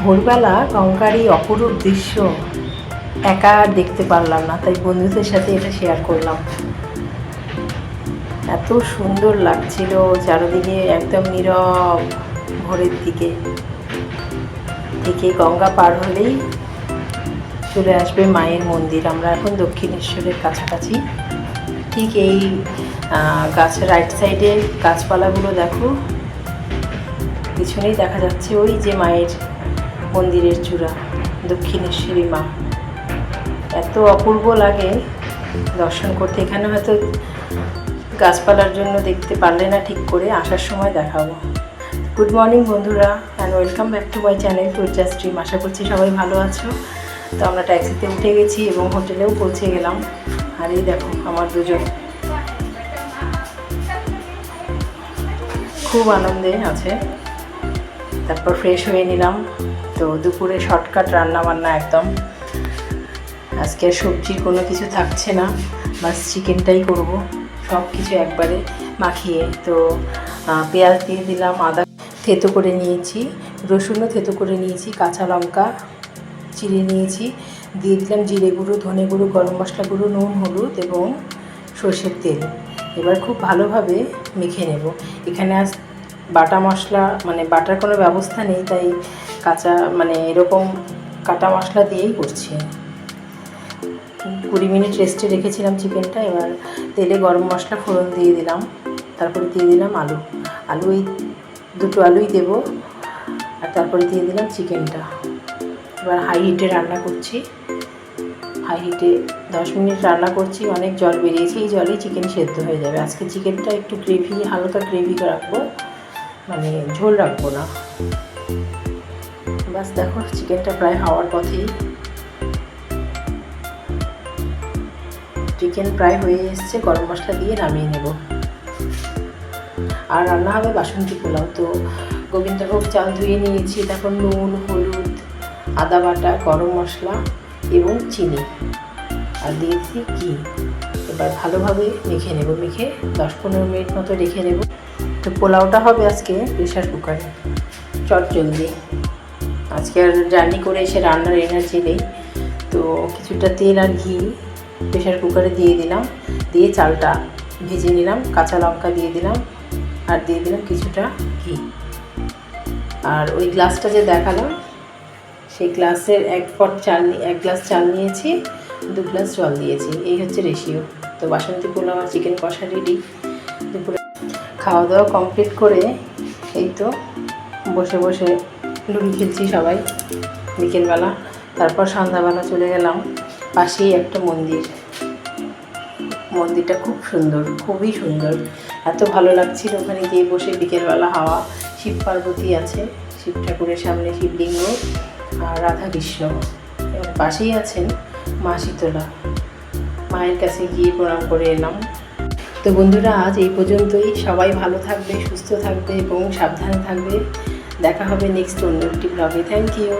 ভোরবেলা গঙ্গার এই অপরূপ দৃশ্য একা আর দেখতে পারলাম না, তাই বন্ধুদের সাথে এটা শেয়ার করলাম। এত সুন্দর লাগছিল চারদিকে একদম নীরব ভোরের দিকে। থেকে গঙ্গা পার হলেই চলে আসবে মায়ের মন্দির। আমরা এখন দক্ষিণেশ্বরের কাছাকাছি। ঠিক এই গাছ রাইট সাইডে গাছপালাগুলো দেখো। পিছনেই দেখা যাচ্ছে ওই যে মায়ের মন্দিরের চূড়া, দক্ষিণেশ্বরী মা। এত অপূর্ব লাগে দর্শন করতে। এখানে হয়তো গাছপালার জন্য দেখতে পারলে না ঠিক করে, আসার সময় দেখাবো। গুড মর্নিং বন্ধুরা and welcome back to my channel টুরজা stream আশা করছি সবাই ভালো আছো। তো আমরা ট্যাক্সিতে উঠে গেছি এবং হোটেলেও পৌঁছে গেলাম। আর এই দেখো, আমার দুজন। খুব আনন্দে আছে। তারপর ফ্রেশ হয়ে নিলাম। তো দুপুরে শর্টকাট রান্না বান্না একদম। আজকে আর সবজির কোনো কিছু থাকছে না। বাস চিকেনটাই করব। সব কিছু একবারে মাখিয়ে। তো পেঁয়াজ দিয়ে দিলাম, আদা থেতো করে নিয়েছি। রসুনও থেতো করে নিয়েছি, কাঁচা লঙ্কা চিড়ে নিয়েছি। দিয়ে দিলাম জিরে গুঁড়ো, ধনে গুঁড়ো, গরম মশলা গুঁড়ো, নুন, হলুদ এবং সর্ষের তেল। এবার খুব ভালোভাবে মেখে নেব। এখানে আজ বাটা মশলা মানে বাটার কোনো ব্যবস্থা নেই, তাই কাঁচা মানে এরকম কাটা মশলা দিয়েই করছি। কুড়ি মিনিট রেস্টে রেখেছিলাম চিকেনটা এবার তেলে গরম মশলা ফোড়ন দিয়ে দিলাম, তারপরে দিয়ে দিলাম আলু। আলু এই দুটো আলুই দেবো, আর তারপরে দিয়ে দিলাম চিকেনটা এবার হাই হিটে রান্না করছি। হাই হিটে দশ মিনিট রান্না করছি, অনেক জল বেরিয়েছে, এই জলেই চিকেন সেদ্ধ হয়ে যাবে। আজকে চিকেনটা একটু গ্রেভি হালকা গ্রেভি রাখব। মানে ঝোল রাখব না। বাস দেখো, চিকেনটা প্রায় হওয়ার পথেই। চিকেন প্রায় হয়ে এসছে, গরম মশলা দিয়ে নামিয়ে নেব। আর রান্না হবে বাসন্তী পোলাও, তো গোবিন্দভোগ চাল ধুয়ে নিয়েছি, তারপর নুন, হলুদ, আদা বাটা, গরম মশলা এবং চিনি। আর দিয়েছি ঘি। এবার ভালোভাবে মেখে নেব, মেখে দশ পনেরো মিনিট মতো রেখে নেব। তো পোলাওটা হবে আজকে প্রেশার কুকারে, চট জলদি। আজকে আর জার্নি করে এসে রান্নার এনার্জি নেই, তো কিছুটা তেল আর ঘি প্রেশার কুকারে দিয়ে দিলাম। দিয়ে চালটা ভেজে নিলাম, কাঁচা লঙ্কা দিয়ে দিলাম আর দিয়ে দিলাম কিছুটা ঘি। আর ওই গ্লাসটা যে দেখালাম, সেই গ্লাসের এক পট চাল এক গ্লাস চাল নিয়েছি, দু গ্লাস জল দিয়েছি, এই হচ্ছে রেশিও। তো বাসন্তী পোলাও আর চিকেন কষা রেডি দুপুরে খাওয়া দাওয়া কমপ্লিট করে এই তো বসে বসে লুডো খেলছি সবাই বিকেলবেলা। তারপর সন্ধ্যাবেলা চলে গেলাম পাশেই একটা মন্দির। মন্দিরটা খুব সুন্দর, খুবই সুন্দর। এত ভালো লাগছিল ওখানে গিয়ে বসে বিকেলবেলা হাওয়া। শিব পার্বতী আছে, শিব ঠাকুরের সামনে শিবলিঙ্গ আর রাধা কৃষ্ণ এবং পাশেই আছেন মা শীতলা। মায়ের কাছে গিয়ে প্রণাম করে এলাম। তো বন্ধুরা, আজ এই পর্যন্তই। সবাই ভালো থাকবে, সুস্থ থাকবে এবং সাবধানে থাকবে। দেখা হবে নেক্সট অন্য একটি ব্লগে থ্যাংক ইউ